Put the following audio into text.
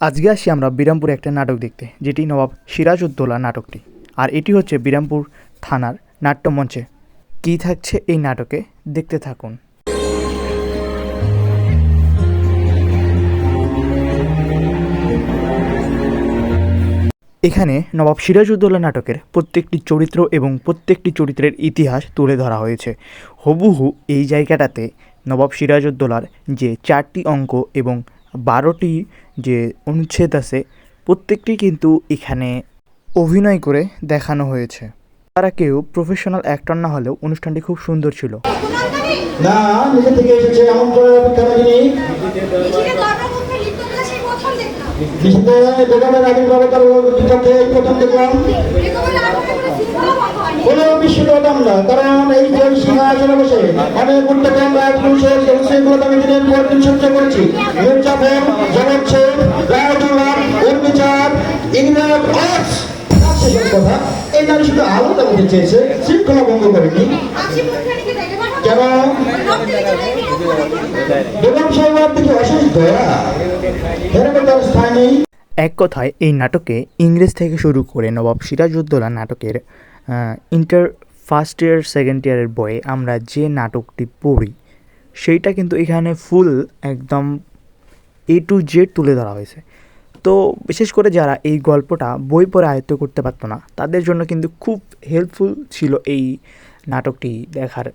আজকে আসি আমরা বিরামপুরে একটা নাটক দেখতে, যেটি নবাব সিরাজউদ্দৌলা নাটকটি। আর এটি হচ্ছে বিরামপুর থানার নাট্যমঞ্চে। কি থাকছে এই নাটকে? দেখতে থাকুন। এখানে নবাব সিরাজউদ্দৌলা নাটকের প্রত্যেকটি চরিত্র এবং প্রত্যেকটি চরিত্রের ইতিহাস তুলে ধরা হয়েছে। হুবহু এই জায়গাটাতে নবাব সিরাজউদ্দৌলার যে চারটি অঙ্ক এবং বারোটি যে অনুচ্ছেদ আছে প্রত্যেকটি কিন্তু এখানে অভিনয় করে দেখানো হয়েছে। তারা কেউ প্রফেশনাল অ্যাক্টর না হলেও অনুষ্ঠানটি খুব সুন্দর ছিল। না নিজে থেকে এসেছে এমন বেগমের আবির্ভাবে তার বিপক্ষে এই প্রথম দেখলাম। কোনো বিস্মিত হতাম না কারণ এই যে সিংহাসনে বসে অনেক গুরুত্বপূর্ণ এক পুরুষের শৃঙ্খলতা আমি দিনের পর দিন সহ্য করেছি। মির্জাফর জগৎ শেখ রায়তুল্লাহ উর্মিচার ইংরেজ অস কথা এই নারী শুধু আলোটা হতে চেয়েছে শৃঙ্খলা ভঙ্গ করেনি। কেন? বেগম সাহেবের দিকে অশেষ দয়া। এক কথায়, এই নাটকে ইংরেজ থেকে শুরু করে নবাব সিরাজউদ্দৌলা নাটকের ইন্টার ফার্স্ট ইয়ার সেকেন্ড ইয়ারের বইয়ে আমরা যে নাটকটি পড়ি, সেইটা কিন্তু এখানে ফুল একদম এ টু জেড তুলে ধরা হয়েছে। তো বিশেষ করে যারা এই গল্পটা বই পড়ে আয়ত্ত করতে পারতো না, তাদের জন্য কিন্তু খুব হেল্পফুল ছিল এই নাটকটি দেখার।